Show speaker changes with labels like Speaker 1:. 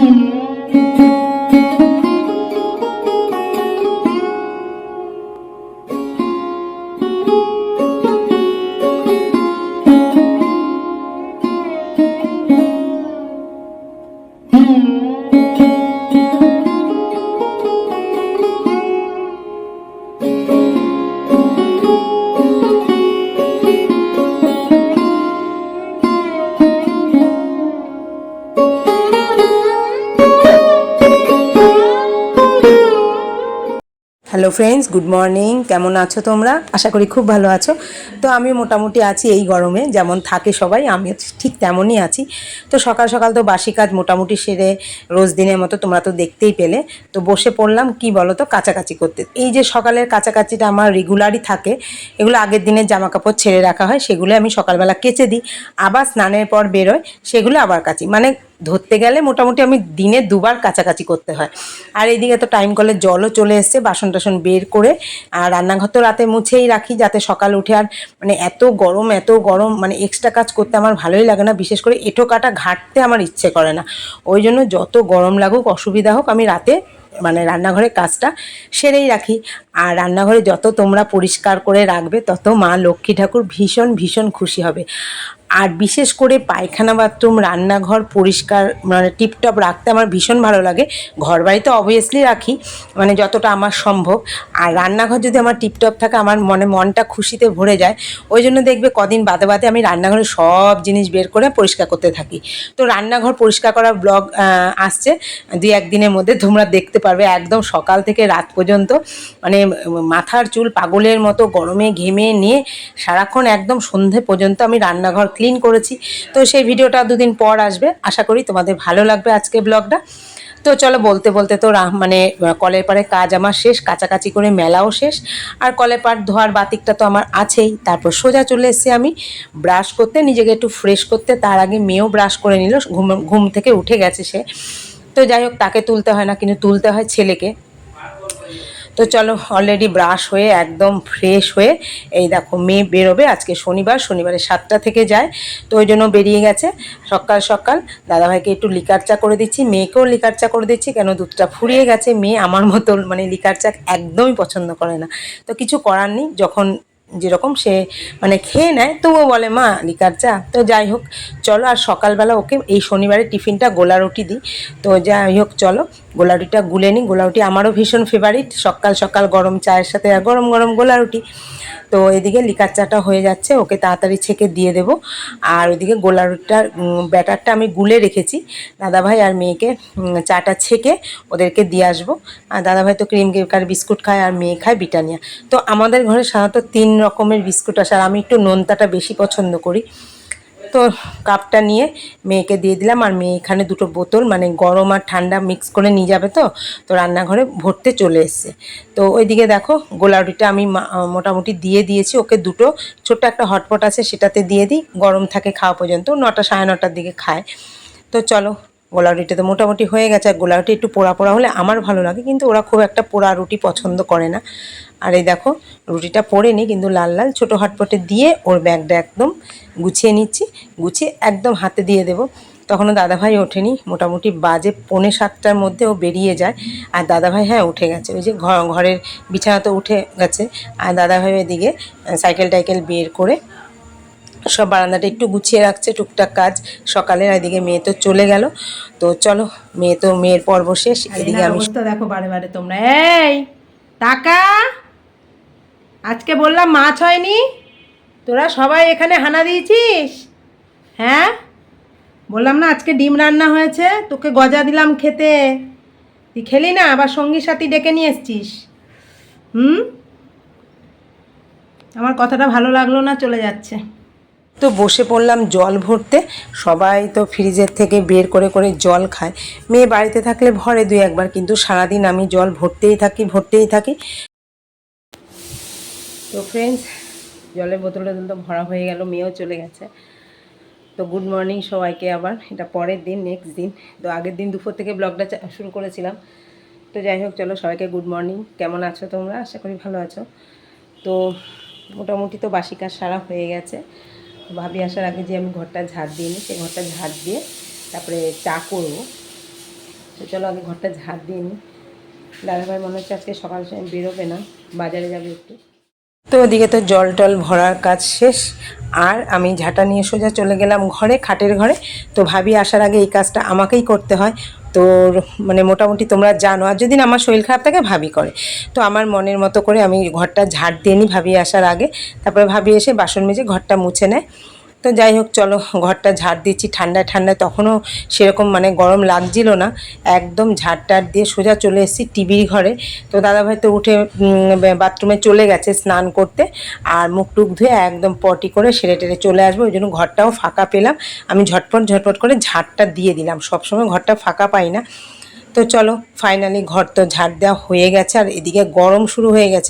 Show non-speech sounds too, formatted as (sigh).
Speaker 1: Mm-hmm. (laughs) Hello friends good morning কেমন আছো তোমরা? আশা করি খুব ভালো আছো। তো আমি মোটামুটি আছি এই গরমে, যেমন থাকে সবাই আমি ঠিক তেমনই আছি। তো সকাল সকাল তো বাসি কাজ মোটামুটি সেরে রোজ দিনের মতো তোমরা তো দেখতেই পেলে। তো বসে পড়লাম, কি বলো তো কাছাকাছি করতে। এই যে সকালের কাছাকাছিটা আমার রেগুলারই থাকে, এগুলো আগের দিনের জামা কাপড় ছেড়ে রাখা হয় সেগুলো আমি সকালবেলা কেচে দিই। আবার স্নানের পর বেরোয়, সেগুলো আবার কাচি। মানে ধরতে গেলে মোটামুটি আমি দিনে দুবার কাছাকাছি করতে হয়। আর এইদিকে তো টাইম কলে জলও চলে এসছে, বাসন টাসন বের করে, আর রান্নাঘর তো রাতে মুছেই রাখি যাতে সকাল উঠে আর মানে এত গরম এত গরম মানে এক্সট্রা কাজ করতে আমার ভালোই লাগে না, বিশেষ করে এঁটো কাটা ঘাটতে আমার ইচ্ছে করে না। ওই জন্য যত গরম লাগুক, অসুবিধা হোক, আমি রাতে মানে রান্নাঘরের কাজটা সেরেই রাখি। আর রান্নাঘরে যত তোমরা পরিষ্কার করে রাখবে, তত মা লক্ষ্মী ঠাকুর ভীষণ ভীষণ খুশি হবে। আর বিশেষ করে পায়খানা, বাথরুম, রান্নাঘর পরিষ্কার মানে টিপটপ রাখতে আমার ভীষণ ভালো লাগে। ঘর বাড়িতে অবভিয়াসলি রাখি মানে যতটা আমার সম্ভব। আর রান্নাঘর যদি আমার টিপটপ থাকে, আমার মনে, মনটা খুশিতে ভরে যায়। ওই জন্য দেখবে কদিন বাদে বাদে আমি রান্নাঘরে সব জিনিস বের করে পরিষ্কার করতে থাকি। তো রান্নাঘর পরিষ্কার করার ব্লগ আসছে। দুই একদিনের মধ্যে তোমরা দেখতে পারবে, একদম সকাল থেকে রাত পর্যন্ত। মানে মাথার চুল পাগলের মতো গরমে ঘেমে নিয়ে সারাক্ষণ একদম সন্ধে পর্যন্ত আমি রান্নাঘর ক্লিন করেছি। তো সেই ভিডিওটা দুদিন পর আসবে। আশা করি তোমাদের ভালো লাগবে আজকে ব্লগটা তো চলো বলতে বলতে তো মানে কলের পাড়ে কাজ আমার শেষ কাচাকাচি করে মেলাও শেষ। আর কলের পাড় ধোয়ার বাতিকটা তো আমার আছেই। তারপর সোজা চলে এসেছি আমি ব্রাশ করতে, নিজেকে একটু ফ্রেশ করতে। তার আগে মেয়েও ব্রাশ করে নিল, ঘুম ঘুম থেকে উঠে গেছে সে। তো যাই হোক, তাকে তুলতে হয় না, কিন্তু তুলতে হয় ছেলেকে। তো চলো অলরেডি ব্রাশ হয়ে একদম ফ্রেশ হয়ে এই দেখো মেয়ে বেরোবে, আজকে শনিবার, শনিবারে সাতটা থেকে যায়, তো ওই জন্য বেরিয়ে গেছে। সকাল সকাল দাদাভাইকে একটু লিকার চা করে দিচ্ছি, মেয়েকেও লিকার চা করে দিচ্ছি, কেন দুধটা ফুরিয়ে গেছে, মেয়ে আমার মতো মানে লিকার চা একদমই পছন্দ করে না। তো কিছু করার নেই, যখন যেরকম সে মানে খেয়ে নেয়, তবুও বলে, মা, লিকার চা। তো যাই হোক, চলো, আর সকালবেলা ওকে এই শনিবারে টিফিনটা গোলা রুটি দিই। তো যাই হোক, চলো, গোলা রুটিটা গুলে নিই। গোলা রুটি আমারও ভীষণ ফেভারিট সকাল সকাল গরম চায়ের সাথে আর গরম গরম গোলা রুটি। তো এদিকে লিকার চাটা হয়ে যাচ্ছে, ওকে তাড়াতাড়ি ছেঁকে দিয়ে দেব। আর ওইদিকে গোলা রুটিটার ব্যাটারটা আমি গুলে রেখেছি। দাদাভাই আর মেয়েকে চাটা ছেঁকে ওদেরকে দিয়ে আসব। আর দাদাভাই তো ক্রিম কেকার বিস্কুট খায় আর মেয়ে খায় বিটানিয়া তো আমাদের ঘরে সাধারণত তিন রকমের বিস্কুট আসে, আর আমি একটু নোনতাটা বেশি পছন্দ করি। তো কাপটা নিয়ে মেয়েকে দিয়ে দিলাম। আর মেয়ে এখানে দুটো বোতল মানে গরম আর ঠান্ডা মিক্স করে নিয়ে যাবে তো? তো রান্নাঘরে ভরতে চলে এসছে। তো ওইদিকে দেখো, গোলাউডিটা আমি মোটামুটি দিয়ে দিয়েছি। ওকে দুটো, ছোট্ট একটা হটপট আছে সেটাতে দিয়ে দিই। গরম থাকে খাওয়া পর্যন্ত, নটা সাড়ে নটার দিকে খায়। তো চলো গোলাউডিটা তো মোটামুটি হয়ে গেছে। আর গোলাউটি একটু পোড়া পোড়া হলে আমার ভালো লাগে, কিন্তু ওরা খুব একটা পোড়া রুটি পছন্দ করে না। আর এই দেখো, রুটিটা পড়েনি কিন্তু লাল লাল ছোটো হটপটে দিয়ে ওর ব্যাগটা একদম গুছিয়ে নিচ্ছি। গুছিয়ে একদম হাতে দিয়ে দেবো। তখনও দাদাভাই ওঠেনি, মোটামুটি বাজে পৌনে সাতটার মধ্যে ও বেরিয়ে যায়। আর দাদাভাই হ্যাঁ উঠে গেছে। ওই যে ঘরের বিছানা তো উঠে গেছে। আর দাদাভাই এদিকে সাইকেল টাইকেল বের করে সব বারান্দাটা একটু গুছিয়ে রাখছে টুকটাক কাজ। সকালে আর এদিকে মেয়ে তো চলে গেল। তো চলো মেয়ে তো মেয়ের পর্ব শেষ। এদিকে আমি
Speaker 2: দেখো বারে বারে তোমরা। এই টাকা? আজকে বললাম মাছ হয়নি। তোরা সবাই এখানে হানা দিয়েছিস? হ্যাঁ? বললাম না আজকে ডিম রান্না হয়েছে। তোকে গজা দিলাম খেতে। তুই খেলি না? আবার সঙ্গী সাথী ডেকে নিয়ে এসছিস। হুম? আমার কথাটা ভালো লাগল না চলে যাচ্ছে।
Speaker 1: তো বসে পড়লাম জল ভরতে। সবাই তো ফ্রিজের থেকে বের করে করে জল খায়। মেয়ে বাড়িতে থাকলে ভরে দুই একবার, কিন্তু সারাদিন আমি জল ভরতেই থাকি ভরতেই থাকি। তো ফ্রেন্ডস জলের বোতল টোতল তো ভরা হয়ে গেল, মেয়েও চলে গেছে। তো গুড মর্নিং সবাইকে আবার। এটা পরের দিন নেক্সট দিন। তো আগের দিন দুপুর থেকে ব্লগটা শুরু করেছিলাম। তো যাই হোক, চলো সবাইকে গুড মর্নিং কেমন আছো তোমরা? আশা করি ভালো আছো। তো মোটামুটি তো বাসি কাজ সারা হয়ে গেছে। ভাবি আসার আগে যে আমি ঘরটা ঝাড় দিয়ে নিই সেই ঘরটা ঝাড় দিয়ে তারপরে চা করব। তো চলো আগে ঘরটা ঝাড় দিয়ে নিই। দাদাভাই মনে হচ্ছে আজকে সকাল সময় বেরোবে না, বাজারে যাবে একটু। তো ওদিকে তো জল টল ভরার কাজ শেষ, আর আমি ঝাঁটা নিয়ে সোজা চলে গেলাম ঘরে, খাটের ঘরে। তো ভাবি আসার আগে এই কাজটা আমাকেই করতে হয়। তো মানে মোটামুটি তোমরা জানো। আর যদি আমার শরীর খারাপ থাকে, ভাবি করে। তো আমার মনের মতো করে আমি ঘরটা ঝাড় দিয়ে নিই ভাবি আসার আগে। তারপরে ভাবি এসে বাসন মেজে ঘরটা মুছে নেয়। তো যাই হোক, চলো ঘরটা ঝাড় দিচ্ছি। ঠান্ডায় ঠান্ডায় তখনও সেরকম মানে গরম লাগছিল না। একদম ঝাড় টাড় দিয়ে সোজা চলে এসেছি টিভির ঘরে। তো দাদাভাই তো উঠে বাথরুমে চলে গেছে স্নান করতে। আর মুখ টুক ধুয়ে একদম পটি করে সেরে টেরে চলে আসব। ওই জন্য ঘরটাও ফাঁকা পেলাম। আমি ঝটপট ঝটপট করে ঝাড়টা দিয়ে দিলাম। সবসময় ঘরটা ফাঁকা পাই না। তো চলো ফাইনালি ঘর তো ঝাড় দেওয়া হয়ে গেছে। আর এদিকে গরম শুরু হয়ে গেছে।